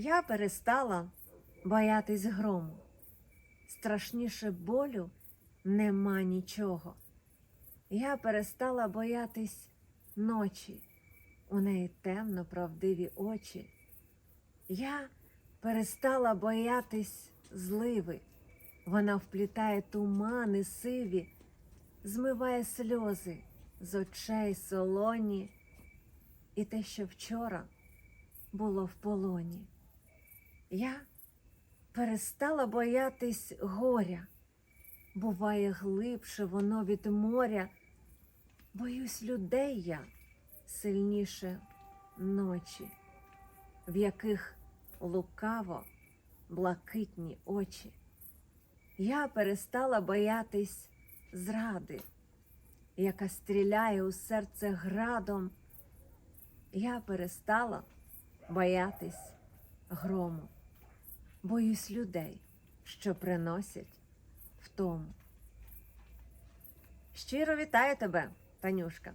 Я перестала боятись грому. Страшніше болю нема нічого. Я перестала боятись ночі, у неї темно правдиві очі. Я перестала боятись зливи. Вона вплітає тумани сиві, змиває сльози з очей солоні, і те, що вчора було в полоні. Я перестала боятись горя. Буває глибше воно від моря. Боюсь людей я сильніше ночі, в яких лукаво блакитні очі. Я перестала боятись зради, яка стріляє у серце градом. Я перестала боятись грому. Боюсь людей, що приносять втому. Щиро вітаю тебе, Танюшка.